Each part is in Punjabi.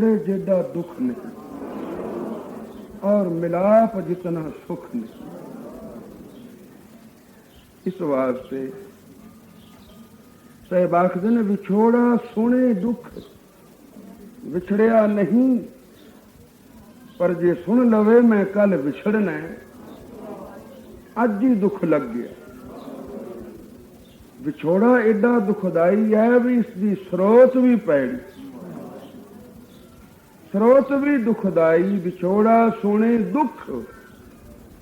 ਵਿਛੋੜੇ ਜਿੱਡਾ ਦੁੱਖ ਨਹੀਂ ਔਰ ਮਿਲਾਪ ਜਿਤਨਾ ਸੁਖ ਨਹੀਂ ਇਸ ਵਾਸਤੇ ਸਹਿਬ ਆਖਦੇ ਨੇ, ਵਿਛੋੜਾ ਸੁਣੇ ਦੁੱਖ, ਵਿਛੜਿਆ ਨਹੀਂ। ਪਰ ਜੇ ਸੁਣ ਲਵੇ, ਮੈਂ ਕੱਲ ਵਿਛੜਨਾ ਅੱਜ ਹੀ ਦੁੱਖ ਲੱਗ ਗਿਆ। ਵਿਛੋੜਾ ਐਡਾ ਦੁਖਦਾਈ ਹੈ ਵੀ ਇਸ ਦੀ ਸਰੋਤ ਵੀ ਪੈੜੀ ਸਰੋਤ ਵੀ ਦੁਖਦਾਈ, ਵਿਛੋੜਾ ਸੁਣੇ ਦੁੱਖ।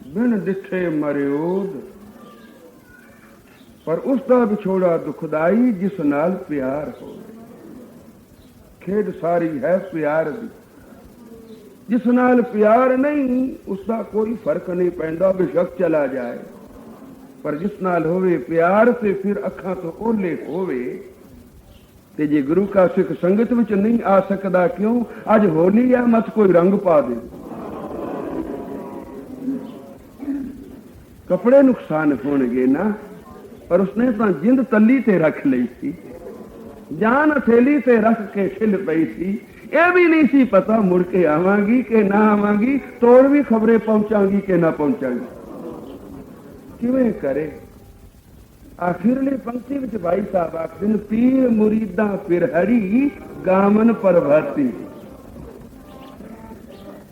ਬਿਨ ਡਿਠੇ ਮਰਿਓਦ ਪਰ ਉਸ ਦਾ ਵਿਛੋੜਾ ਦੁਖਦਾਈ, ਜਿਸ ਨਾਲ ਪਿਆਰ ਹੋਵੇ। ਖੇਡ ਸਾਰੀ ਹੈ ਪਿਆਰ ਦੀ। ਜਿਸ ਨਾਲ ਪਿਆਰ ਨਹੀਂ, ਉਸ ਦਾ ਕੋਈ ਫ਼ਰਕ ਨਹੀਂ ਪੈਂਦਾ, ਬੇਸ਼ੱਕ ਚਲਾ ਜਾਏ। ਪਰ ਜਿਸ ਨਾਲ ਹੋਵੇ ਪਿਆਰ, ਤੇ ਫਿਰ ਅੱਖਾਂ ਤੋਂ ਓਲੇ ਹੋਵੇ। ਤੇ ਜੇ ਗੁਰੂ ਕਾ ਸਿੱਖ ਸੰਗਤ ਵਿੱਚ ਨਹੀਂ ਆ ਸਕਦਾ ਕਿਉਂ? ਅੱਜ ਹੋਲੀ ਆ, ਮਤ ਕੋਈ ਰੰਗ ਪਾ ਦੇ। ਕਪੜੇ ਨੁਕਸਾਨ ਹੋਣਗੇ ਨਾ, ਪਰ ਉਸਨੇ ਤਾਂ ਜਿੰਦ ਤੱਲੀ ਤੇ ਰੱਖ ਲਈ ਸੀ। ਜਾਨ ਥੇਲੀ ਤੇ ਰੱਖ ਕੇ ਖਿਲ ਪਈ ਸੀ। ਇਹ ਵੀ ਨਹੀਂ ਸੀ ਪਤਾ ਮੁੜ ਕੇ ਆਵਾਂਗੀ ਕਿ ਨਾ ਆਵਾਂਗੀ, ਤੋੜ ਵੀ ਖਬਰੇ ਪਹੁੰਚਾਂਗੀ ਕਿ ਨਾ ਪਹੁੰਚਾਂਗੀ। ਕਿਵੇਂ ਕਰੇ? ਆਖਿਰਲੀ ਪੰਕਤੀ ਵਿੱਚ ਭਾਈ ਸਾਹਿਬ ਆਖਦੇ ਨੇ, ਪੀਰ ਮੁਰੀਦਾਂ ਫਿਰ ਹਰੀ ਗਾਮਨ ਪਰਭਾਤੀ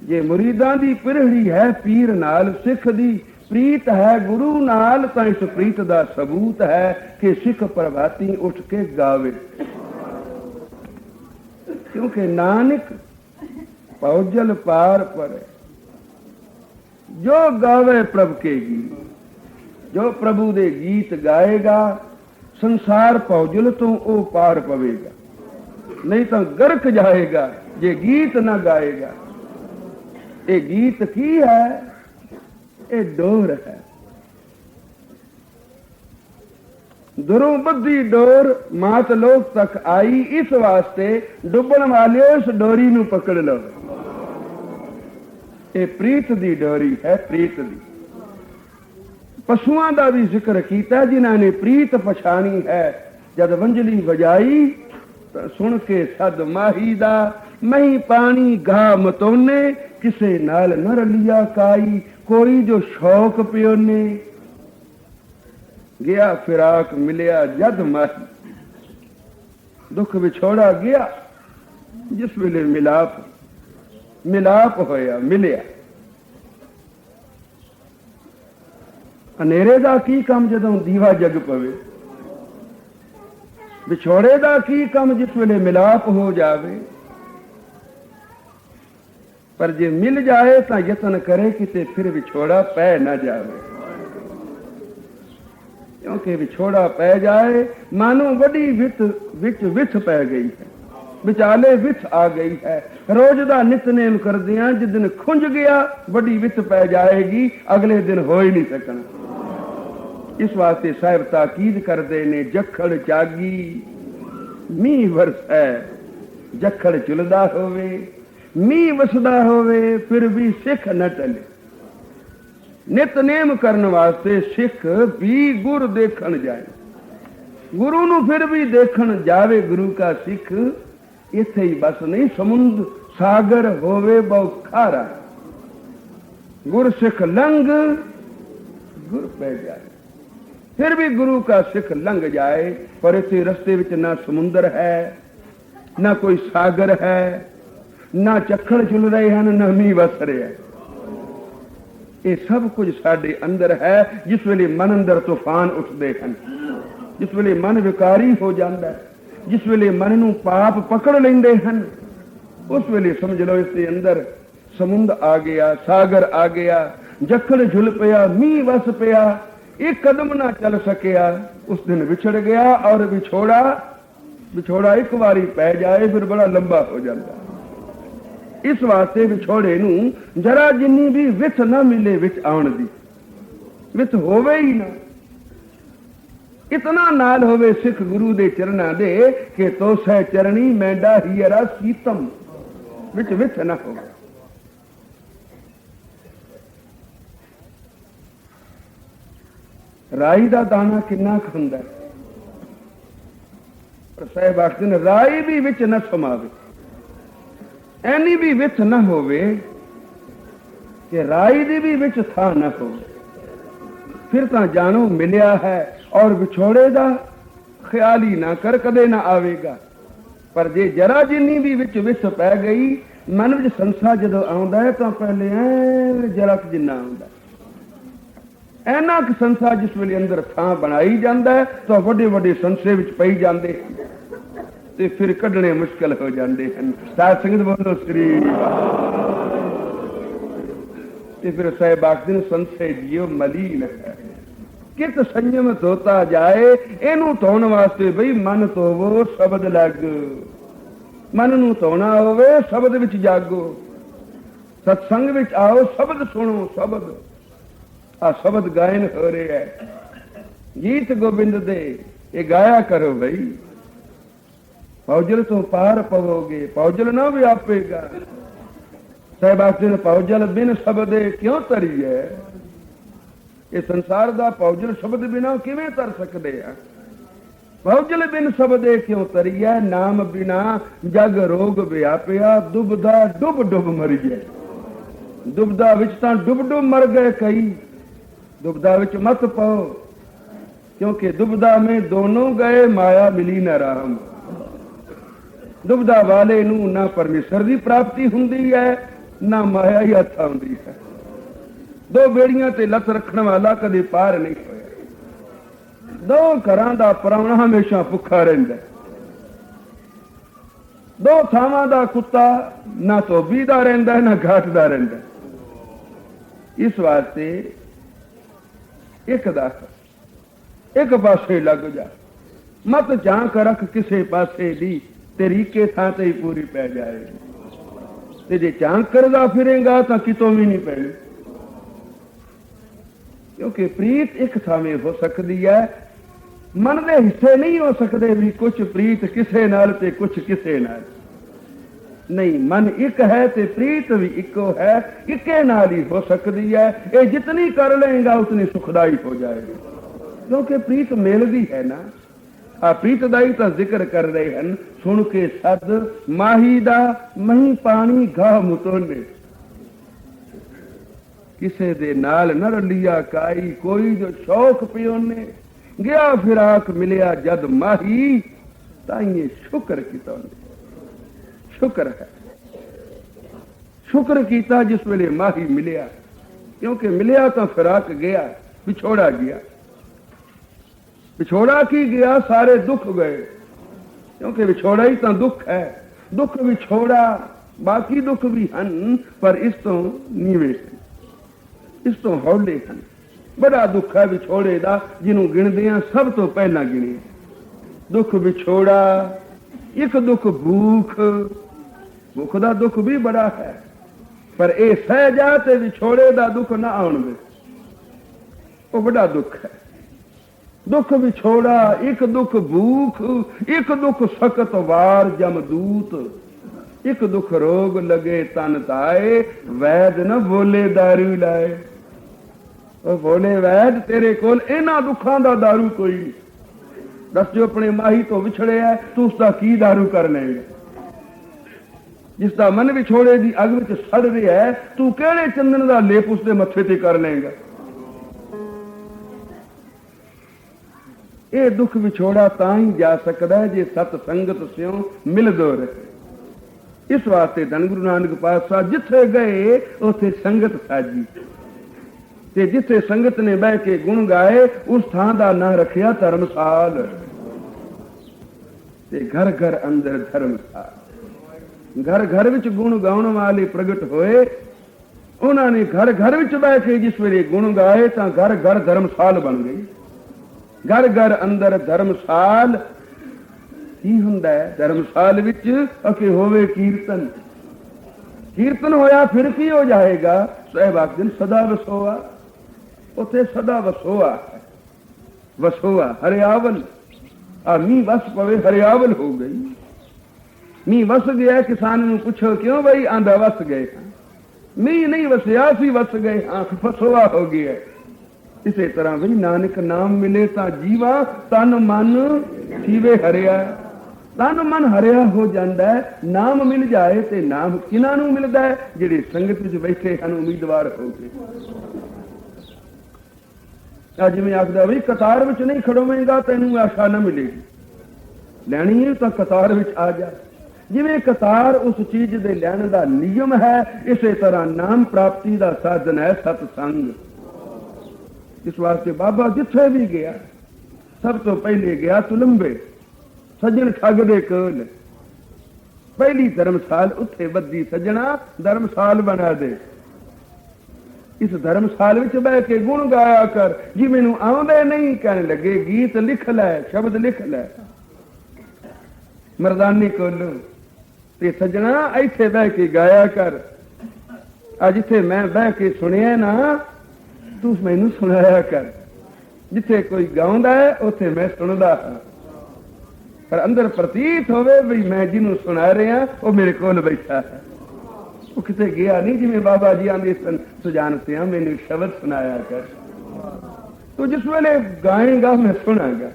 ਜੇ ਮੁਰੀਦਾਂ ਦੀ ਪਿਰਹੜੀ ਹੈ ਪੀਰ ਨਾਲ, ਸਿੱਖ ਦੀ ਪ੍ਰੀਤ ਹੈ ਗੁਰੂ ਨਾਲ, ਤਾਂ ਇਸ ਪ੍ਰੀਤ ਦਾ ਸਬੂਤ ਹੈ ਕਿ ਸਿੱਖ ਪ੍ਰਭਾਤੀ ਉੱਠ ਕੇ ਗਾਵੇ। ਕਿਉਂਕਿ ਨਾਨਕ ਪੌਜਲ ਪਾਰ ਪਰ, ਜੋ ਗਾਵੇ ਪ੍ਰਭ ਕੇ ਗੀਤ। ਜੋ ਪ੍ਰਭੂ ਦੇ ਗੀਤ ਗਾਏਗਾ, ਸੰਸਾਰ ਪੌਜਲ ਤੋਂ ਉਹ ਪਾਰ ਪਵੇਗਾ। ਨਹੀਂ ਤਾਂ ਗਰਕ ਜਾਏਗਾ, ਜੇ ਗੀਤ ਨਾ ਗਾਏਗਾ। ਇਹ ਗੀਤ ਕੀ ਹੈ? ਇਹ ਡੋਰ ਹੈ। ਦੁਰੋਂ ਬੱਧੀ ਡੋਰ ਮਾਤ ਲੋਕ ਤੱਕ ਆਈ, ਇਸ ਵਾਸਤੇ ਡੁੱਬਣ ਵਾਲਿਓ ਇਸ ਡੋਰੀ ਨੂੰ ਪਕੜ ਲਓ। ਇਹ ਪ੍ਰੀਤ ਦੀ ਡੋਰੀ ਹੈ, ਪ੍ਰੀਤ ਦੀ। ਪਸ਼ੂਆਂ ਦਾ ਵੀ ਜ਼ਿਕਰ ਕੀਤਾ, ਜਿਨ੍ਹਾਂ ਨੇ ਪ੍ਰੀਤ ਪਛਾਣੀ ਹੈ। ਜਦ ਵੰਜਲੀ ਵਜਾਈ, ਤਾਂ ਸੁਣ ਕੇ ਸਦ ਮਾਹੀ ਦਾ, ਮਹੀਂ ਪਾਣੀ ਗਾ ਮਤੋਨੇ, ਕਿਸੇ ਨਾਲ ਨ ਰਲਿਆ ਕਾਈ, ਕੋਈ ਜੋ ਸ਼ੌਕ ਪਿਓਨੇ। ਗਿਆ ਫਿਰਾਕ, ਮਿਲਿਆ ਜਦ ਮਾਹੀ। ਦੁੱਖ ਵਿਛੋੜਾ ਗਿਆ, ਜਿਸ ਵੇਲੇ ਮਿਲਾਪ ਮਿਲਾਪ ਹੋਇਆ, ਮਿਲਿਆ। ਹਨੇਰੇ ਦਾ ਕੀ ਕੰਮ ਜਦੋਂ ਦੀਵਾ ਜਗ ਪਵੇ? ਵਿਛੋੜੇ ਦਾ ਕੀ ਕੰਮ ਜਿਸ ਵੇਲੇ ਮਿਲਾਪ ਹੋ ਜਾਵੇ? ਪਰ ਜੇ ਮਿਲ ਜਾਏ ਤਾਂ ਯਤਨ ਕਰੇ ਕਿਤੇ ਫਿਰ ਵਿਛੋੜਾ ਪੈ ਨਾ ਜਾਵੇ। ਕਿਉਂਕਿ ਵਿਛੋੜਾ ਪੈ ਜਾਏ, ਮਾਨੋ ਵੱਡੀ ਵਿਤ ਵਿੱਚ ਵਿਥ ਪੈ ਗਈ ਹੈ। ਵਿਚਾਲੇ ਵਿਥ ਆ ਗਈ ਹੈ। ਰੋਜ਼ ਦਾ ਨਿਤਨੇਮ ਕਰਦਿਆਂ ਜਿਸ ਦਿਨ ਖੁੰਝ ਗਿਆ, ਵੱਡੀ ਵਿਥ ਪੈ ਜਾਏਗੀ, ਅਗਲੇ ਦਿਨ ਹੋ ਹੀ ਨਹੀਂ ਸਕਣਾ। ਇਸ ਵਾਸਤੇ ਸਾਹਿਬ ਤਾਕੀਦ ਕਰਦੇ ਨੇ, ਜਖੜ ਜਾਗੀ ਮੀਂਹ ਵਰਸੈ, ਜਖੜ ਚੁਲਦਾ ਹੋਵੇ, ਮੀਂਹ ਵਸਦਾ ਹੋਵੇ, ਫਿਰ ਵੀ ਸਿੱਖ ਨਾ ਟਲੇ। ਨਿਤਨੇਮ ਕਰਨ ਵਾਸਤੇ ਸਿੱਖ ਵੀ ਗੁਰ ਦੇਖਣ ਜਾਏ। ਗੁਰੂ ਨੂੰ ਫਿਰ ਵੀ ਦੇਖਣ ਜਾਵੇ ਗੁਰੂ ਕਾ ਸਿੱਖ, ਇੱਥੇ ਹੀ ਬਸ ਨਹੀਂ ਸਮੁੰਦ, ਸਾਗਰ ਹੋਵੇ ਬਹੁ ਗੁਰ ਸਿੱਖ ਲੰਗ ਗੁਰ ਪੈ ਜਾਏ। ਫਿਰ ਵੀ ਗੁਰੂ ਕਾ ਸਿੱਖ ਲੰਘ ਜਾਏ, ਪਰ ਇਸੇ ਰਸਤੇ ਵਿੱਚ ਨਾ ਸਮੁੰਦਰ ਹੈ, ਨਾ ਕੋਈ ਸਾਗਰ ਹੈ, ਨਾ ਚੱਖੜ ਚੁੱਲ ਰਹੇ ਹਨ, ਨਾ ਮੀਂਹ ਵਸ ਰਿਹਾ ਇਹ ਸਭ ਕੁਝ ਸਾਡੇ ਅੰਦਰ ਹੈ, ਜਿਸ ਵੇਲੇ ਮਨ ਅੰਦਰ ਤੂਫਾਨ ਉੱਠਦੇ ਹਨ, ਜਿਸ ਵੇਲੇ ਮਨ ਵਿਕਾਰੀ ਹੋ ਜਾਂਦਾ ਹੈ, ਜਿਸ ਵੇਲੇ ਮਨ ਨੂੰ ਪਾਪ ਪਕੜ ਲੈਂਦੇ ਹਨ, ਉਸ ਵੇਲੇ ਸਮਝ ਲਓ ਇਸ ਦੇ ਅੰਦਰ ਸਮੁੰਦ ਆ ਗਿਆ, ਸਾਗਰ ਆ ਗਿਆ ਜਖੜ ਝੁਲ ਪਿਆ, ਮੀਂਹ ਵਸ ਪਿਆ ਇੱਕ ਕਦਮ ਨਾ ਚੱਲ ਸਕਿਆ, ਉਸ ਦਿਨ ਵਿਛੜ ਗਿਆ ਔਰ ਵਿਛੋੜਾ ਵਿਛੋੜਾ ਇੱਕ ਵਾਰੀ ਪੈ ਜਾਏ, ਫਿਰ ਬੜਾ ਲੰਬਾ ਹੋ ਜਾਂਦਾ। ਇਸ ਵਾਸਤੇ ਵਿਛੋੜੇ ਨੂੰ ਜਰਾ ਜਿੰਨੀ ਵੀ ਵਿਥ ਨਾ ਮਿਲੇ ਵਿੱਚ ਆਉਣ ਦੀ। ਵਿਥ ਹੋਵੇ ਹੀ ਨਾ। ਇਤਨਾ ਨਾਲ ਹੋਵੇ ਸਿੱਖ ਗੁਰੂ ਦੇ ਚਰਨਾਂ ਦੇ ਕਿ ਤੋਸੈ ਚਰਣੀ ਮੈਂਡਾ ਹੀਰਾ ਸੀਤਮ। ਵਿੱਚ ਵਿਥ ਨਾ ਹੋਵੇ। ਰਾਈ ਦਾ ਦਾਣਾ ਕਿੰਨਾ ਕੁ ਹੁੰਦਾ ਹੈ? ਪਰ ਸਾਹਿਬ ਆਖਦੇ ਨੇ, ਰਾਈ ਵੀ ਵਿੱਚ ਨਾ ਸਮਾਵੇ। ਐਨੀ ਵੀ ਵਿੱਚ ਨਾ ਹੋਵੇ ਕਿ ਰਾਈ ਦੀ ਵੀ ਵਿੱਚ ਥਾਂ ਨਾ ਹੋਵੇ। ਫਿਰ ਤਾਂ ਜਾਣੋ, ਮਿਲਿਆ ਹੈ ਔਰ ਵਿਛੋੜੇ ਦਾ ਖਿਆਲ ਹੀ ਨਾ ਕਰ, ਕਦੇ ਨਾ ਆਵੇਗਾ। ਪਰ ਜੇ ਜਰਾ ਜਿੰਨੀ ਵੀ ਵਿੱਚ ਵਿਸ ਪੈ ਗਈ, ਮਨ ਵਿੱਚ ਸੰਸਾ ਜਦੋਂ ਆਉਂਦਾ ਹੈ, ਤਾਂ ਪਹਿਲੇ ਐ ਜਰਾ ਜਿੰਨਾ ਆਉਂਦਾ ਐਨਾ ਕਿ ਸੰਸਾ ਜਿਸ ਵੇਲੇ ਅੰਦਰ ਥਾਂ ਬਣਾਈ ਜਾਂਦਾ ਤਾਂ ਵੱਡੇ ਵੱਡੇ ਸੰਸੇ ਵਿੱਚ ਪਈ ਜਾਂਦੇ ਤੇ ਫਿਰ ਕੱਢਣੇ ਮੁਸ਼ਕਲ ਹੋ ਜਾਂਦੇ ਹਨ। ਸਾਧ ਸੰਗਤ ਬੋਲੋ ਸ੍ਰੀ ਤੇ ਫਿਰ ਸਾਹਿਬ ਆਖਦੇ ਨੇ ਸੰਸੇ ਜੀਓ ਮਲੀਨ ਹੈ। ਕਿਤ ਸੰਯਮ ਧੋਤਾ ਜਾਏ, ਇਹਨੂੰ ਧੋਣ ਵਾਸਤੇ ਬਈ ਮਨ ਧੋਵੋ, ਸ਼ਬਦ ਲੱਗ। ਮਨ ਨੂੰ ਧੋਣਾ ਹੋਵੇ, ਸ਼ਬਦ ਵਿੱਚ ਜਾਗੋ। ਸਤਸੰਗ ਵਿੱਚ ਆਓ, ਸ਼ਬਦ ਸੁਣੋ, ਸ਼ਬਦ। ਆ ਸ਼ਬਦ ਗਾਇਨ ਹੋ ਰਿਹਾ ਹੈ। ਗੀਤ ਗੋਬਿੰਦ ਦੇ ਇਹ ਗਾਇਆ ਕਰੋ ਬਈ। ਪੌਜਲ ਤੋਂ ਪਾਰ ਪਵੋਗੇ ਪੌਜਲ ਨਾ ਵਿਆਪੇਗਾ ਆਪੇਗਾ ਸਾਹਿਬ ਪੌਜਲ ਬਿਨ ਸ਼ਬਦੇ ਕਿਉਂ ਤਰੀ ਹੈ ਇਹ ਸੰਸਾਰ ਦਾ ਪੌਜਲ ਸ਼ਬਦ ਬਿਨਾ ਕਿਵੇਂ ਤਰ ਸਕਦੇ ਆ? ਪੌਜਲ ਬਿਨ ਸ਼ਬਦੇ ਕਿਉਂ ਤਰੀਐ ਨਾਮ ਬਿਨਾ ਜਗ ਰੋਗ ਵਿਆਪਿਆ ਦੁਬਦਾ ਡੁੱਬ ਡੁੱਬ ਮਰੀਏ ਦੁਬਦਾ ਵਿੱਚ ਤਾਂ ਡੁੱਬ ਡੁੱਬ ਮਰ ਗਏ ਕਈ। ਦੁਬਦਾ ਵਿੱਚ ਮਤ ਪਾਓ, ਕਿਉਂਕਿ ਦੁਬਦਾ ਮੇ ਦੋਨੋਂ ਗਏ ਮਾਇਆ ਮਿਲੀ ਨਾ ਰਾਮ। ਦੁਬਦਾ ਵਾਲੇ ਨੂੰ ਨਾ ਪਰਮੇਸ਼ਰ ਦੀ ਪ੍ਰਾਪਤੀ ਹੁੰਦੀ ਹੈ, ਨਾ ਮਾਇਆ ਹੀ ਹੱਥ ਆਉਂਦੀ ਹੈ। ਦੋ ਬੇੜੀਆਂ ਤੇ ਲੱਤ ਰੱਖਣ ਵਾਲਾ ਕਦੇ ਪਾਰ ਨਹੀਂ ਹੋਇਆ। ਦੋ ਘਰਾਂ ਦਾ ਪਰਾਉਣਾ ਹਮੇਸ਼ਾ ਭੁੱਖਾ ਰਹਿੰਦਾ ਦੋ ਥਾਵਾਂ ਦਾ ਕੁੱਤਾ ਨਾ ਧੋਬੀ ਦਾ ਰਹਿੰਦਾ, ਨਾ ਘਾਟ ਦਾ ਰਹਿੰਦਾ ਇਸ ਵਾਸਤੇ ਇੱਕ ਦਾ ਇੱਕ ਪਾਸੇ ਲੱਗ ਜਾ ਮਤ ਜਾਂਕ ਰੱਖ ਕਿਸੇ ਪਾਸੇ ਦੀ ਤਰੀਕੇ ਥਾਂ ਤੇ ਹੀ ਪੂਰੀ ਪੈ ਜਾਏਗੀ ਤੇ ਜੇ ਜਾਂਕ ਕਰਦਾ ਫਿਰੇਗਾ ਤਾਂ ਕਿਤੋਂ ਵੀ ਨਹੀਂ ਪੈਣੀ ਕਿਉਂਕਿ ਪ੍ਰੀਤ ਇੱਕ ਥਾਵੇਂ ਹੋ ਸਕਦੀ ਹੈ ਮਨ ਦੇ ਹਿੱਸੇ ਨਹੀਂ ਹੋ ਸਕਦੇ ਵੀ ਕੁਝ ਪ੍ਰੀਤ ਕਿਸੇ ਨਾਲ ਤੇ ਕੁਝ ਕਿਸੇ ਨਾਲ ਨਹੀਂ, ਮਨ ਇੱਕ ਹੈ ਤੇ ਪ੍ਰੀਤ ਵੀ ਇੱਕੋ ਹੈ। ਇੱਕੇ ਨਾਲ ਹੀ ਹੋ ਸਕਦੀ ਹੈ। ਇਹ ਜਿਤਨੀ ਕਰ ਲਏਗਾ, ਉਤਨੀ ਸੁਖਦਾਈ ਹੋ ਜਾਏਗੀ। ਕਿਉਂਕਿ ਪ੍ਰੀਤ ਮਿਲਦੀ ਹੈ ਨਾ। ਆ ਪ੍ਰੀਤ ਦਾ ਹੀ ਤਾਂ ਜ਼ਿਕਰ ਕਰ ਰਹੇ ਹਨ। ਸੁਣ ਕੇ ਸਦ, ਮਾਹੀ ਦਾ ਮਹੀਂ ਪਾਣੀ ਘਾ ਮੁਤੋਨੇ। ਕਿਸੇ ਦੇ ਨਾਲ ਨਰ ਲਿਆ ਕਾਈ, ਕੋਈ ਜੋ ਸ਼ੌਕ ਪਿਓਨੇ। ਗਿਆ ਫਿਰਾਕ ਮਿਲਿਆ ਜਦ ਮਾਹੀ ਤਾਂ ਇਹ ਸ਼ੁਕਰ ਕੀਤਾ ਉਹਨੇ। ਸ਼ੁਕਰ ਹੈ। ਸ਼ੁਕਰ ਕੀਤਾ ਜਿਸ ਵੇਲੇ ਮਾਹੀ ਮਿਲਿਆ। ਕਿਉਂਕਿ ਮਿਲਿਆ ਤਾਂ ਫਿਰਾਕ ਗਿਆ, ਵਿਛੋੜਾ ਗਿਆ। ਵਿਛੋੜਾ ਕੀ ਗਿਆ? ਸਾਰੇ ਦੁੱਖ ਗਏ। ਕਿਉਂਕਿ ਵਿਛੋੜਾ ਹੀ ਤਾਂ ਦੁੱਖ ਹੈ। ਦੁੱਖ ਵਿਛੋੜਾ, ਬਾਕੀ ਦੁੱਖ ਵੀ ਹਨ, ਪਰ ਇਸ ਤੋਂ ਨੀਵੇਂ ਇਸ ਤੋਂ ਹੌਲੇ ਹਨ। ਬੜਾ ਦੁੱਖ ਹੈ ਵਿਛੋੜੇ ਦਾ, ਜਿਹਨੂੰ ਗਿਣਦੇ ਆ ਸਭ ਤੋਂ ਪਹਿਲਾਂ ਗਿਣੇ ਦੁੱਖ ਵਿਛੋੜਾ, ਇੱਕ ਦੁੱਖ ਭੂਖ ਦੁੱਖ ਦਾ ਦੁੱਖ ਵੀ ਬੜਾ ਹੈ। ਪਰ ਇਹ ਸਹਿ ਜਾ ਤੇ ਵਿਛੋੜੇ ਦਾ ਦੁੱਖ ਨਾ ਆਉਣ ਦੇ ਉਹ ਵੱਡਾ ਦੁੱਖ ਹੈ। ਦੁੱਖ ਵਿਛੋੜਾ, ਇੱਕ ਦੁੱਖ ਭੂਖ, ਇੱਕ ਦੁੱਖ ਸਖਤ ਵਾਰ ਜਮਦੂਤ ਇੱਕ ਦੁੱਖ ਰੋਗ ਲਗੇ ਤਨ ਤਾਏ, ਵੈਦ ਨਾ ਬੋਲੇ ਦਾਰੂ ਲਾਏ। ਉਹ ਬੋਲੇ ਵੈਦ ਤੇਰੇ ਕੋਲ, ਇਹਨਾਂ ਦੁੱਖਾਂ ਦਾ ਦਾਰੂ ਕੋਈ ਨਹੀਂ। ਦੱਸ ਜੋ ਆਪਣੇ ਮਾਹੀ ਤੋਂ ਵਿਛੜਿਆ ਤੂੰ ਉਸ ਦਾ ਕੀ ਦਾਰੂ ਕਰ ਲਏਗਾ? ਜਿਸ ਦਾ ਮਨ ਵਿਛੋੜੇ ਦੀ ਅਗ ਵਿੱਚ ਸੜ ਰਿਹਾ ਹੈ, ਤੂੰ ਕਿਹੜੇ ਚੰਦਨ ਦਾ ਲੇਪ ਉਸ ਦੇ ਮੱਥੇ ਤੇ ਕਰ ਲਏਗਾ? ਇਹ ਦੁੱਖ ਵਿਛੋੜਾ ਤਾਂ ਹੀ ਜਾ ਸਕਦਾ ਹੈ ਜੇ ਸਤ ਸੰਗਤ ਸਿਓ ਮਿਲਦੋ ਰਹੇ। ਇਸ ਵਾਸਤੇ ਧੰਨ ਗੁਰੂ ਨਾਨਕ ਪਾਤਸ਼ਾਹ ਜਿੱਥੇ ਗਏ, ਉੱਥੇ ਸੰਗਤ ਸਾਜੀ। ਤੇ ਜਿੱਥੇ ਸੰਗਤ ਨੇ ਬਹਿ ਕੇ ਗੁਣ ਗਾਏ, ਉਸ ਥਾਂ ਦਾ ਨਾਂ ਰੱਖਿਆ ਧਰਮਸਾਲ। ਤੇ ਘਰ ਘਰ ਅੰਦਰ ਧਰਮਸਾਲ। ਘਰ ਘਰ ਵਿੱਚ ਗੁਣ ਗਾਉਣ ਵਾਲੇ ਪ੍ਰਗਟ ਹੋਏ। ਉਹਨਾਂ ਨੇ ਘਰ ਘਰ ਵਿੱਚ ਬਹਿ ਕੇ ਜਿਸ ਵੇਲੇ ਗੁਣ ਗਾਏ ਤਾਂ ਘਰ ਘਰ ਧਰਮਸਾਲ ਬਣ ਗਈ ਘਰ ਘਰ ਅੰਦਰ ਧਰਮਸਾਲ ਕੀ ਹੁੰਦਾ ਹੈ? ਧਰਮਸਾਲ ਵਿੱਚ ਅਕੇ ਹੋਵੇ ਕੀਰਤਨ। ਕੀਰਤਨ ਹੋਇਆ ਫਿਰ ਕੀ ਹੋ ਜਾਏਗਾ? ਸਹਿਬ ਆਖਦਨ ਸਦਾ ਵਸੋਆ। ਉਥੇ ਸਦਾ ਵਸੋਆ ਹੈ। ਵਸੋਆ, ਹਰਿਆਵਲ। ਆ ਮੀਂਹ ਵਸ ਪਵੇ, ਹਰਿਆਵਲ ਹੋ ਗਈ। ਮੀਂਹ ਵਸ ਗਿਆ, ਕਿਸਾਨ ਨੂੰ ਪੁੱਛੋ ਕਿਉਂ ਬਈ ਆਂਦਾ ਵਸ ਗਏ? ਮੀਂਹ ਨਹੀਂ ਵਸਿਆ ਸੀ ਵਸ ਗਏ ਹਾਂ ਫਸੋਆ ਹੋ। ਗਿਆ ਇਸੇ ਤਰ੍ਹਾਂ ਵੀ ਨਾਨਕ ਨਾਮ ਮਿਲੇ ਤਾਂ ਜੀਵਾ, ਤਨ ਮਨ ਜੀਵੇ ਹਰਿਆ। ਤਨ ਮਨ ਹਰਿਆ ਹੋ ਜਾਂਦਾ ਹੈ, ਨਾਮ ਮਿਲ ਜਾਏ ਤੇ ਨਾਮ ਕਿਨਾਂ ਨੂੰ ਮਿਲਦਾ ਹੈ, ਜਿਹੜੇ ਸੰਗਤ ਵਿੱਚ ਬੈਠੇ ਹਨ, ਉਮੀਦਵਾਰ ਹੋ ਕੇ। ਅੱਜ ਮੈਂ ਆਖਦਾ ਵੀ ਕਤਾਰ ਵਿੱਚ ਨਹੀਂ ਖੜੋਵੇਂਗਾ, ਤੈਨੂੰ ਆਸ਼ਾ ਨਾ ਮਿਲੇਗੀ। ਲੈਣੀ ਹੈ ਤਾਂ ਕਤਾਰ ਵਿੱਚ ਆ ਜਾ। ਜਿਵੇਂ ਕਤਾਰ ਉਸ ਚੀਜ਼ ਦੇ ਲੈਣ ਦਾ ਨਿਯਮ ਹੈ, ਇਸੇ ਤਰ੍ਹਾਂ ਨਾਮ ਪ੍ਰਾਪਤੀ ਦਾ ਸਾਧਨ ਹੈ ਸਤ ਸੰਗ ਇਸ ਵਾਸਤੇ ਬਾਬਾ ਜਿੱਥੇ ਵੀ ਗਿਆ, ਸਭ ਤੋਂ ਪਹਿਲੇ ਗਿਆ ਤੁਲੰਬੇ ਸੱਜਣ ਠੱਗ ਦੇ ਕੋਲ। ਪਹਿਲੀ ਧਰਮਸਾਲ ਉੱਥੇ ਬੱਦੀ ਸੱਜਣਾ, ਧਰਮਸਾਲ ਬਣਾ ਦੇ। ਇਸ ਧਰਮਸਾਲ ਵਿੱਚ ਬਹਿ ਕੇ ਗੁਣ ਗਾਇਆ ਕਰ ਜੀ ਮੈਨੂੰ ਆਉਂਦੇ ਨਹੀਂ ਕਹਿਣ ਲੱਗੇ, ਗੀਤ ਲਿਖ ਲੈ, ਸ਼ਬਦ ਲਿਖ ਲੈ। ਮਰਦਾਨੀ ਕੋਲੋਂ ਤੇ ਸੱਜਣਾ, ਇੱਥੇ ਬਹਿ ਕੇ ਗਾਇਆ ਕਰ। ਅੱਜ ਇੱਥੇ ਮੈਂ ਬਹਿ ਕੇ ਸੁਣਿਆ ਨਾ, ਤੂੰ ਮੈਨੂੰ ਸੁਣਾਇਆ ਕਰ। ਜਿੱਥੇ ਕੋਈ ਗਾਉਂਦਾ ਹੈ, ਉੱਥੇ ਮੈਂ ਸੁਣਦਾ ਹਾਂ। ਪਰ ਅੰਦਰ ਪ੍ਰਤੀਤ ਹੋਵੇ ਵੀ ਮੈਂ ਜਿਹਨੂੰ ਸੁਣਾ ਰਿਹਾ, ਉਹ ਮੇਰੇ ਕੋਲ ਬੈਠਾ ਹੈ। ਉਹ ਕਿਤੇ ਗਿਆ ਨਹੀਂ, ਜਿਵੇਂ ਬਾਬਾ ਜੀ ਆਂਦੇ ਸਨ ਸੁਜਾਨਤੇ ਆ, ਮੈਨੂੰ ਸ਼ਬਦ ਸੁਣਾਇਆ ਕਰ। ਤੂੰ ਜਿਸ ਵੇਲੇ ਗਾਏਗਾ, ਮੈਂ ਸੁਣਾਗਾ।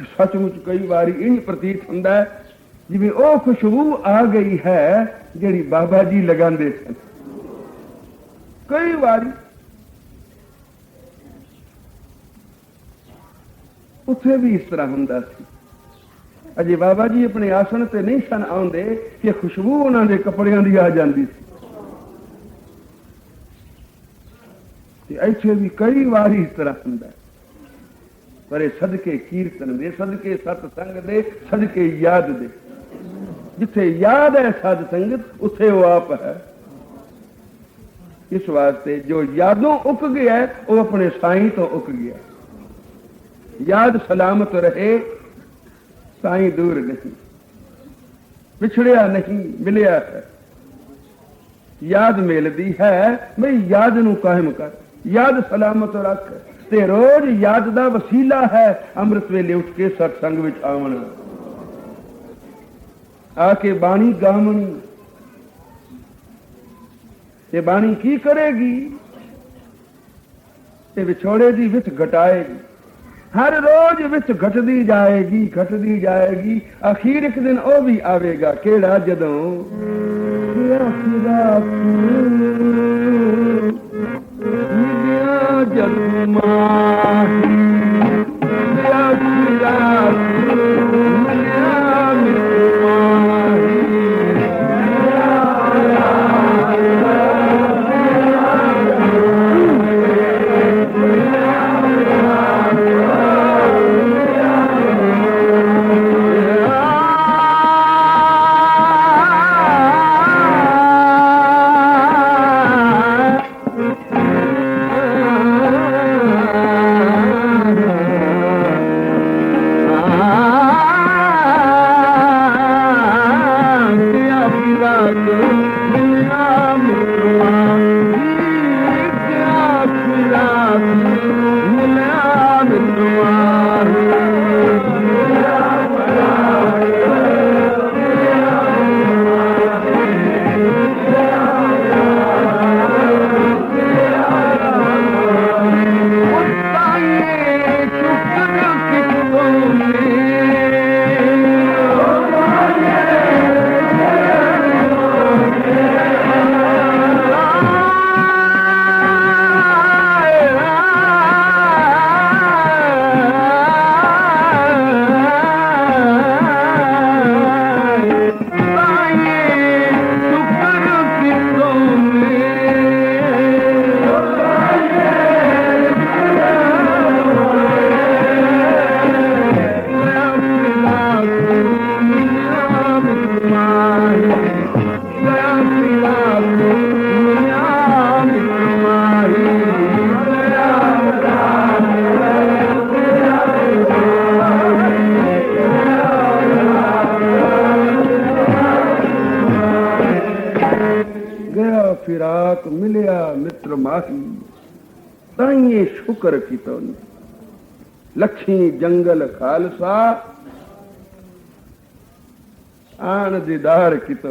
ਸੱਚਮੁੱਚ ਕਈ ਵਾਰੀ ਇਹ ਪ੍ਰਤੀਤ ਹੁੰਦਾ ਹੈ, ਜਿਵੇਂ ਉਹ ਖੁਸ਼ਬੂ ਆ ਗਈ ਹੈ ਜਿਹੜੀ ਬਾਬਾ ਜੀ ਲਗਾਉਂਦੇ ਸਨ। ਕਈ ਵਾਰੀ ਉੱਥੇ ਵੀ ਇਸ ਤਰ੍ਹਾਂ ਹੁੰਦਾ ਸੀ। ਅਜੇ ਬਾਬਾ ਜੀ ਆਪਣੇ ਆਸਣ ਤੇ ਨਹੀਂ ਸਨ ਆਉਂਦੇ ਕਿ ਖੁਸ਼ਬੂ ਉਹਨਾਂ ਦੇ ਕੱਪੜਿਆਂ ਦੀ ਆ ਜਾਂਦੀ ਸੀ। ਤੇ ਇੱਥੇ ਵੀ ਕਈ ਵਾਰੀ ਇਸ ਤਰ੍ਹਾਂ ਹੁੰਦਾ ਹੈ। ਪਰ ਇਹ ਸਦਕੇ ਕੀਰਤਨ ਦੇ ਸਦਕੇ ਸਤ ਸੰਗ ਦੇ ਸਦਕੇ ਯਾਦ ਦੇ ਜਿੱਥੇ ਯਾਦ ਹੈ ਸਤ ਸੰਗਤ ਉੱਥੇ ਉਹ ਆਪ ਹੈ ਇਸ ਵਾਸਤੇ ਜੋ ਯਾਦੋਂ ਉੱਕ ਗਿਆ ਹੈ, ਉਹ ਆਪਣੇ ਸਾਈਂ ਤੋਂ ਉੱਕ ਗਿਆ ਯਾਦ ਸਲਾਮਤ ਰਹੇ ਸਾਈਂ ਦੂਰ ਨਹੀਂ ਵਿਛੜਿਆ ਨਹੀਂ ਮਿਲਿਆ ਹੈ ਯਾਦ ਮਿਲਦੀ ਹੈ ਬਈ ਯਾਦ ਨੂੰ ਕਾਇਮ ਕਰ ਯਾਦ ਸਲਾਮਤ ਰੱਖ ਤੇ ਰੋਜ਼ ਯਾਦ ਦਾ ਵਸੀਲਾ ਹੈ, ਅੰਮ੍ਰਿਤ ਵੇਲੇ ਉੱਠ ਕੇ ਸਤਸੰਗ ਵਿੱਚ ਆਵਣਾ। ਆ ਕੇ ਬਾਣੀ ਗਾਵਣੀ। ਤੇ ਬਾਣੀ ਕੀ ਕਰੇਗੀ? ਤੇ ਵਿਛੋੜੇ ਦੀ ਵਿੱਚ ਘਟਾਏਗੀ। ਹਰ ਰੋਜ਼ ਵਿੱਚ ਘਟਦੀ ਜਾਏਗੀ ਘਟਦੀ ਜਾਏਗੀ। ਅਖੀਰ ਇੱਕ ਦਿਨ ਉਹ ਵੀ ਆਵੇਗਾ, ਕਿਹੜਾ ਜਦੋਂ? ਆਖਿਰਾ ਮਿਲਿਆ ਸ਼ੁਕਰ ਕੀਤੋ ਨੇ ਲਖੀ ਜੰਗਲ ਖਾਲਸਾ ਆਣ ਦੀਦਾਰ ਕੀਤਾ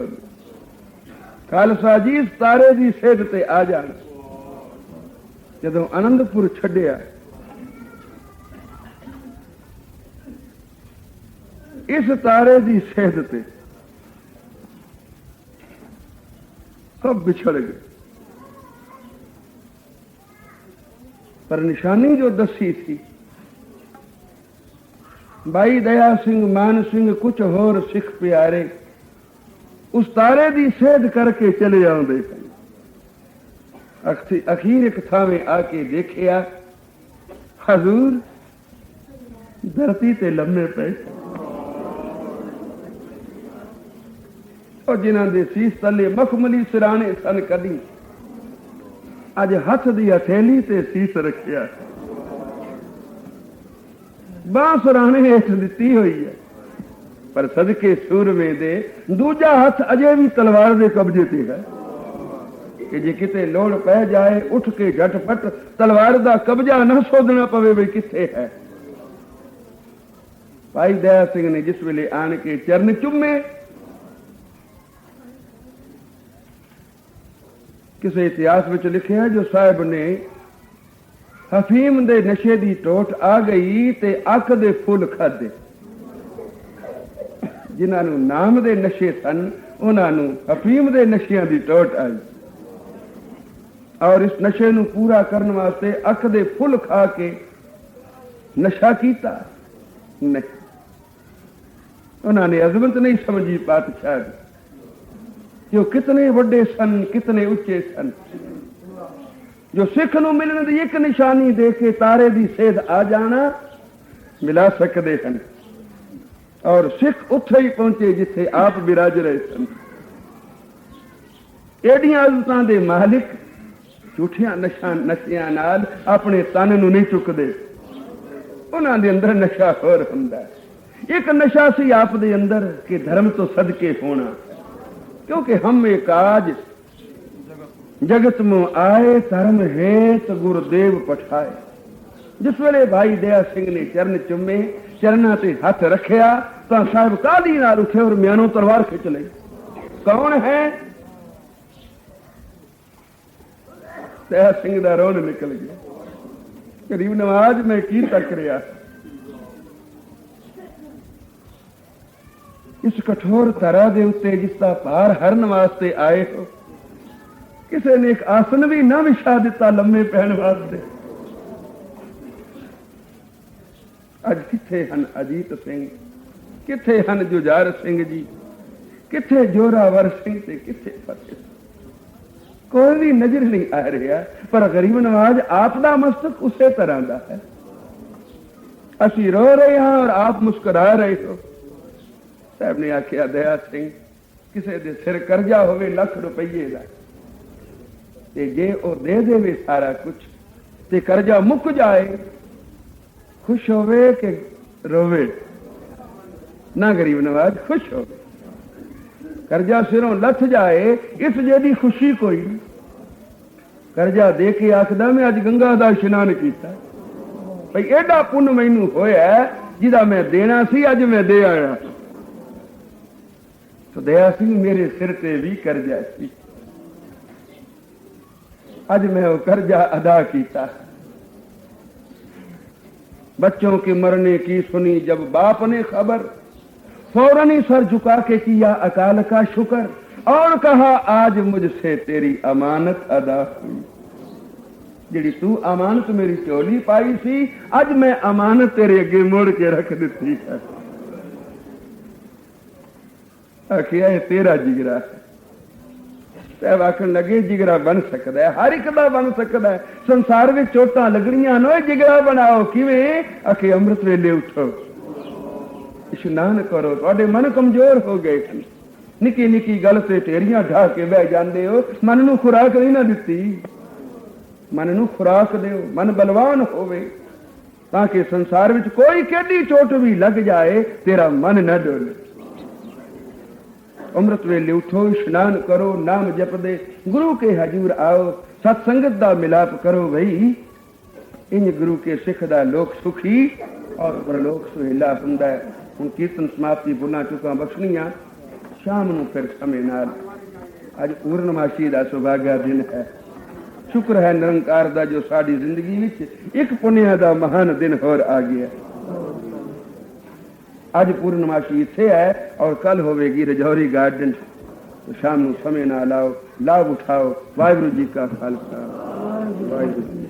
ਖਾਲਸਾ ਜੀ ਇਸ ਤਾਰੇ ਦੀ ਸਿੱਧ ਤੇ ਆ ਜਾਣ। ਜਦੋਂ ਆਨੰਦਪੁਰ ਛੱਡਿਆ, ਇਸ ਤਾਰੇ ਦੀ ਸਹਿਦ ਤੇ ਸਭ ਵਿਛੜ ਗਏ। ਪਰ ਨਿਸ਼ਾਨੀ ਜੋ ਦੱਸੀ ਸੀ, ਬਾਈ ਦਇਆ ਸਿੰਘ, ਮਾਨ ਸਿੰਘ ਕੁਝ ਹੋਰ ਸਿੱਖ ਪਿਆਰੇ, ਉਸ ਤਾਰੇ ਦੀ ਸੇਧ ਕਰਕੇ ਚਲੇ ਆਉਂਦੇ ਸਨ। ਅਖੀਰ ਇੱਕ ਥਾਵੇਂ ਆ ਕੇ ਦੇਖਿਆ ਹਜ਼ੂਰ ਧਰਤੀ ਤੇ ਲੰਮੇ ਪਏ ਉਹ ਜਿਨ੍ਹਾਂ ਦੇ ਸੀਸ ਤਲੇ ਮਖਮਲੀ ਸਿਰਾਣੇ ਸਨ ਕਦੀ ਅੱਜ ਹੱਥ ਦੀ ਹਥੇਲੀ ਤੇ ਸੀਸ ਰੱਖਿਆ। ਬਾਹ ਸਿਰਾਣੇ ਹੇਠ ਦਿੱਤੀ ਹੋਈ ਹੈ। ਪਰ ਸਦਕੇ ਸੂਰਮੇ ਦੇ ਦੂਜਾ ਹੱਥ ਅਜੇ ਵੀ ਤਲਵਾਰ ਦੇ ਕਬਜ਼ੇ ਤੇ ਹੈ। ਕਿ ਜੇ ਕਿਤੇ ਲੋੜ ਪੈ ਜਾਏ, ਉੱਠ ਕੇ ਝਟਪਟ ਤਲਵਾਰ ਦਾ ਕਬਜ਼ਾ ਨਾ ਸੋਧਣਾ ਪਵੇ ਵੀ ਕਿੱਥੇ ਹੈ। ਭਾਈ ਦਇਆ ਸਿੰਘ ਨੇ ਜਿਸ ਵੇਲੇ ਆਣ ਕੇ ਚਰਨ ਚੁੰਮੇ ਕਿਸੇ ਇਤਿਹਾਸ ਵਿੱਚ ਲਿਖਿਆ ਜੋ ਸਾਹਿਬ ਨੇ ਹਫੀਮ ਦੇ ਨਸ਼ੇ ਦੀ ਟੋਟ ਆ ਗਈ ਤੇ ਅੱਖ ਦੇ ਫੁੱਲ ਖਾਦੇ ਜਿਨ੍ਹਾਂ ਨੂੰ ਨਾਮ ਦੇ ਨਸ਼ੇ ਸਨ, ਉਹਨਾਂ ਨੂੰ ਹਫੀਮ ਦੇ ਨਸ਼ਿਆਂ ਦੀ ਟੋਟ ਆਈ। ਔਰ ਇਸ ਨਸ਼ੇ ਨੂੰ ਪੂਰਾ ਕਰਨ ਵਾਸਤੇ ਅੱਖ ਦੇ ਫੁੱਲ ਖਾ ਕੇ ਨਸ਼ਾ ਕੀਤਾ। ਨਹੀਂ। ਉਹਨਾਂ ਨੇ ਅਜ਼ਮਤ ਨਹੀਂ ਸਮਝੀ ਪਾਤਸ਼ਾਹ ਦੀ। ਕਿ ਉਹ ਕਿਤਨੇ ਵੱਡੇ ਸਨ, ਕਿਤਨੇ ਉੱਚੇ ਸਨ। ਜੋ ਸਿੱਖ ਨੂੰ ਮਿਲਣ ਦੀ ਇੱਕ ਨਿਸ਼ਾਨੀ ਦੇ ਕੇ ਤਾਰੇ ਦੀ ਸੇਧ ਆ ਜਾਣਾ, ਮਿਲਾ ਸਕਦੇ ਹਨ। ਔਰ ਸਿੱਖ ਉੱਥੇ ਹੀ ਪਹੁੰਚੇ ਜਿੱਥੇ ਆਪ ਵਿਰਾਜ ਰਹੇ ਸਨ। ਏਡੀਆਂ ਅਜ਼ਤਾਂ ਦੇ ਮਾਲਿਕ ਝੂਠੀਆਂ ਨਸ਼ਾ, ਨਸ਼ਿਆਂ ਨਾਲ ਆਪਣੇ ਤਨ ਨੂੰ ਨਹੀਂ ਚੁੱਕਦੇ। ਉਹਨਾਂ ਦੇ ਅੰਦਰ ਨਸ਼ਾ ਹੋਰ ਹੁੰਦਾ। ਇੱਕ ਨਸ਼ਾ ਸੀ ਆਪ ਦੇ ਅੰਦਰ ਕਿ ਧਰਮ ਤੋਂ ਸਦਕੇ ਹੋਣਾ। ਕਿਉਂਕਿ ਹਮ ਇਹ ਕਾਜ ਜਗਤ ਨੂੰ ਆਏ, ਧਰਮ ਹੇਤ ਗੁਰਦੇਵ ਪਠਾਏ। ਜਿਸ ਵੇਲੇ ਭਾਈ ਦਇਆ ਸਿੰਘ ਨੇ ਚਰਨ ਚੁੰਮੇ, ਚਰਨਾਂ ਤੇ ਹੱਥ ਰੱਖਿਆ, ਤਾਂ ਸਾਹਿਬ ਕਾਲੀ ਨਾਲ ਉੱਠੇ ਔਰ ਮਿਆਨੋਂ ਤਲਵਾਰ ਖਿੱਚ ਲਈ? ਕੌਣ ਹੈ? ਦਇਆ ਸਿੰਘ ਦਾ ਰੋਣ ਨਿਕਲ ਗਿਆ। ਗਰੀਬ ਨਵਾਜ, ਮੈਂ ਕੀ ਤੱਕ ਰਿਹਾ? ਇਸ ਕਠੋਰ ਤਰ੍ਹਾਂ ਦੇ ਉੱਤੇ ਜਿਸ ਦਾ ਭਾਰ ਹਰਨ ਵਾਸਤੇ ਆਏ ਹੋ, ਕਿਸੇ ਨੇ ਇੱਕ ਆਸਨ ਵੀ ਨਾ ਵਿਛਾ ਦਿੱਤਾ ਲੰਮੇ ਪੈਣ ਵਾਸਤੇ। ਅੱਜ ਕਿੱਥੇ ਹਨ ਅਜੀਤ ਸਿੰਘ? ਕਿੱਥੇ ਹਨ ਜੁਝਾਰ ਸਿੰਘ ਜੀ? ਕਿੱਥੇ ਜੋਰਾਵਰ ਸਿੰਘ ਤੇ ਕਿੱਥੇ ਫਤਿਹ? ਕੋਈ ਵੀ ਨਜ਼ਰ ਨਹੀਂ ਆ ਰਿਹਾ, ਪਰ ਗਰੀਬ ਨਵਾਜ ਆਪ ਦਾ ਮਸਤਕ ਉਸੇ ਤਰ੍ਹਾਂ ਦਾ ਹੈ। ਅਸੀਂ ਰੋ ਰਹੇ ਹਾਂ ਔਰ ਆਪ ਮੁਸਕਰਾ ਰਹੇ ਹੋ। ਸਾਹਿਬ ਨੇ ਆਖਿਆ, ਦਇਆ ਸਿੰਘ, ਕਿਸੇ ਦੇ ਸਿਰ ਕਰਜ਼ਾ ਹੋਵੇ ਲੱਖ ਰੁਪਏ ਦਾ, ਤੇ ਜੇ ਉਹ ਦੇ ਦੇਵੇ ਸਾਰਾ ਕੁਝ ਤੇ ਕਰਜ਼ਾ ਮੁੱਕ ਜਾਏ, ਖੁਸ਼ ਹੋਵੇ ਕਿ ਰੋਵੇ? ਨਾ ਗਰੀਬ ਨਵਾਜ, ਖੁਸ਼ ਹੋਵੇ। ਕਰਜ਼ਾ ਸਿਰੋਂ ਲੱਥ ਜਾਏ, ਇਸ ਜਿਹਦੀ ਖੁਸ਼ੀ ਕੋਈ ਕਰਜ਼ਾ ਦੇ ਕੇ ਆਖਦਾ, ਮੈਂ ਅੱਜ ਗੰਗਾ ਦਾ ਇਸ਼ਨਾਨ ਕੀਤਾ। ਭਈ ਐਡਾ ਪੁੰਨ ਮੈਨੂੰ ਹੋਇਆ, ਜਿਹਦਾ ਮੈਂ ਦੇਣਾ ਸੀ, ਅੱਜ ਮੈਂ ਦੇ ਆਇਆ। तो दया सिंह मेरे सिर पे भी कर्जा सी अज मैं वो कर्जा अदा किया बच्चों के मरने की सुनी जब बाप ने खबर फौरन ही सर झुका के किया अकाल का शुक्र और कहा आज मुझसे तेरी अमानत अदा हुई ਜਿਹੜੀ ਤੂੰ ਅਮਾਨਤ ਮੇਰੀ ਝੋਲੀ ਪਾਈ ਸੀ ਅੱਜ ਮੈਂ ਅਮਾਨਤ ਤੇਰੇ ਅੱਗੇ ਮੋੜ ਕੇ ਰੱਖ ਦਿੱਤੀ ਹੈ ਆਖਿਆ, ਇਹ ਤੇਰਾ ਜਿਗਰਾ ਹੈ। ਤੇ ਆਖਣ ਲੱਗੇ, ਜਿਗਰਾ ਬਣ ਸਕਦਾ ਹੈ, ਹਰ ਇੱਕ ਦਾ ਬਣ ਸਕਦਾ ਹੈ। ਸੰਸਾਰ ਵਿੱਚ ਚੋਟਾਂ ਲੱਗਣੀਆਂ ਨੋ ਜਿਗਰਾ ਬਣਾਓ। ਕਿਵੇਂ? ਆਖੇ, ਅੰਮ੍ਰਿਤ ਵੇਲੇ ਉਠੋ। ਇਸ਼ਨਾਨ ਕਰੋ, ਤੁਹਾਡੇ ਮਨ ਕਮਜ਼ੋਰ ਹੋ ਗਏ ਹਨ ਨਿੱਕੀ ਨਿੱਕੀ ਗੱਲ ਤੇ ਢੇਰੀਆਂ ਢਾ ਕੇ ਬਹਿ ਜਾਂਦੇ ਹੋ। ਮਨ ਨੂੰ ਖੁਰਾਕ ਨਹੀਂ ਨਾ ਦਿੱਤੀ। ਮਨ ਨੂੰ ਖੁਰਾਕ ਦਿਓ, ਮਨ ਬਲਵਾਨ ਹੋਵੇ। ਤਾਂ ਕਿ ਸੰਸਾਰ ਵਿੱਚ ਕੋਈ ਕਿਹੜੀ ਚੋਟ ਵੀ ਲੱਗ ਜਾਏ, ਤੇਰਾ ਮਨ ਨਾ ਡੋਲੇ। ਅੰਮ੍ਰਿਤ ਵੇਲੇ ਉਠੋ, ਇਸ਼ਨਾਨ ਕਰੋ, ਨਾਮ ਜਪਦੇ। ਗੁਰੂ ਕੇ ਹਜੂਰ ਆਓ ਸਤ ਸੰਗਤ ਦਾ ਮਿਲਾਪ ਕਰੋ ਭਈ ਇੰਜ ਗੁਰੂ ਕੇ ਸਿੱਖ ਦਾ ਲੋਕ ਸੁਖੀ ਔਰ ਪਰਲੋਕ ਸੁਹੇਲਾ ਹੁੰਦਾ ਹੈ। ਹੁਣ ਕੀਰਤਨ ਸਮਾਪਤੀ ਬੁਲਾ ਚੁੱਕਾ ਬਖਸ਼ਣੀਆਂ। ਸ਼ਾਮ ਨੂੰ ਫਿਰ ਸਮੇਂ ਨਾਲ। ਅੱਜ ਪੂਰਨਮਾਸ਼ੀ ਦਾ ਸੁਭਾਗਾ ਦਿਨ ਹੈ। ਸ਼ੁਕਰ ਹੈ ਨਿਰੰਕਾਰ ਦਾ ਜੋ ਸਾਡੀ ਜ਼ਿੰਦਗੀ ਵਿੱਚ ਇੱਕ ਪੁੰਨਿਆ ਦਾ ਮਹਾਨ ਦਿਨ ਹੋਰ ਆ ਗਿਆ। ਅੱਜ ਪੂਰਨਮਾਸ਼ੀ ਇੱਥੇ ਹੈ ਔਰ ਕੱਲ ਹੋਵੇਗੀ ਰਜੌਰੀ ਗਾਰਡਨ। ਸ਼ਾਮ ਨੂੰ ਸਮੇਂ ਨਾ ਲਾਓ ਲਾਭ ਉਠਾਓ। ਵਾਹਿਗੁਰੂ ਜੀ ਕਾ ਖਾਲਸਾ। ਵਾਹਿਗੁਰੂ ਜੀ